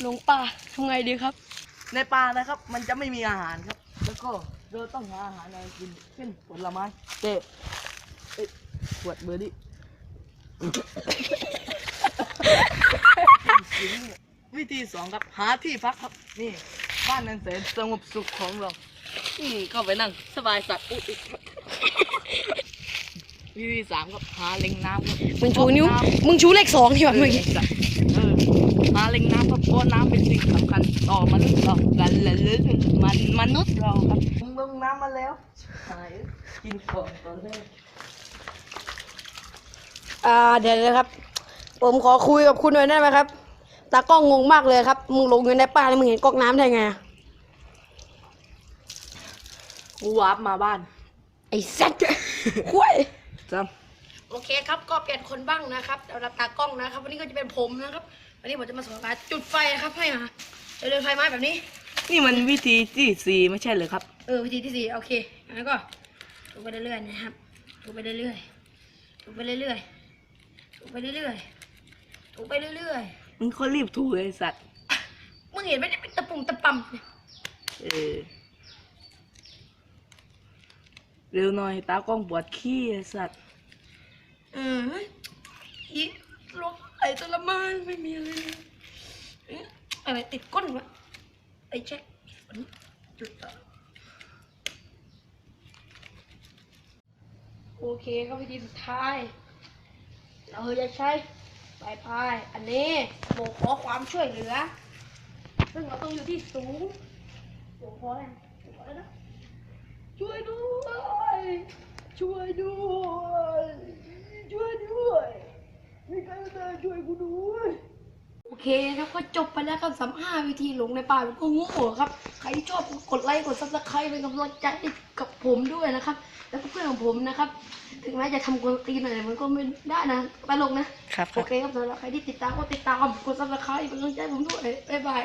หลงป่าทำไงดีครับ ในป่านะครับ มันจะไม่มีอาหารครับ แล้วก็เราต้องหาอาหารอะไรกินเช่นผลไม้เจ๊เอ้ยขวดเบอร์ดี้วิธีสองครับหาที่พักครับ นี่ บ้านนันแสนสงบสุขของเรานี่เข้าไปนั่ง สบายสัตว์อุ๊ยอุ๊ยวิธีสามครับหาเล็งน้ำครับมึงชูนิ้วน้ำมึงชูเลขสองใช่ไหมเออเมื่อกี้ สัตว์เออหาเล็งน้ำครับเพราะน้ำเป็นสิ่งสำคัญต่อมนุษย์เรากันละลึกมันมนุษย์เราครับมึงลงน้ำมาแล้วหายกินก่อนตอนแรกอ่าเดี๋ยวนะครับ ผมขอคุยกับคุณหน่อยได้ไหมครับ ตากล้องงงมากเลยครับ มึงลงเงินในป่าแล้วมึงเห็นก๊อกน้ำได้ไงอะกูวาร์ปมาบ้าน ไอ้สัตว์คุ้ยจโอเคครับ ก็เปลี่ยนคนบ้างนะครับสำหรับตากล้องนะครับ วันนี้ก็จะเป็นผมนะครับ วันนี้ผมจะมาสอนการจุดไฟนะครับให้มาจะเดินไฟไม้แบบนี้ำนี่มันวิธีที่สี่ไม่ใช่เหรือครับ เออวิธีที่สี่โอเคแล้วก็ถูไปเรื่อยๆนะครับถูไปเรื่อยๆถูไปเรื่อยๆถูไปเรื่อยๆถูไปเรื่อยมึงเขารีบถูไอสัตว์ ๆมึงเห็นไหมเนี่ยเป็นตะปุ่มตะปำเนี่ยเออ เร็วหน่อยตากล้องปวดขี้ไอสัตว์ เอออีลมไหลทรมาน ไม่มีอะไรอะไรติดก้นวะไอ้แจ็คอันนี้จุดต่อโอเคครับวิธีสุดท้าย เราจะใช้ปลายพาย อันนี้โบกขอความช่วยเหลือ ซึ่งเราต้องอยู่ที่สูงโบขอกขอแล้วนะช่วยด้วยช่วยด้วย ช่วยด้วยมีใครมาช่วยกูด้วย เคนะครับก็จบไปแล้วครับสามห้าวิธีหลงในป่าเป็นก็โง่ครับ ใครที่ชอบกดไลค์กดซับสไครต์เป็นกำลังใจให้กับผมด้วยนะครับ แล้วก็เพื่อนของผมนะครับ ถึงแม้จะทำกวนตีนหน่อยมันก็ไม่ได้นะตลกนะครับโอเคครับสำหรับใครที่ติดตามก็ติดตามกดซับสไครต์เป็นกำลังใจให้ผมด้วยบ๊ายบาย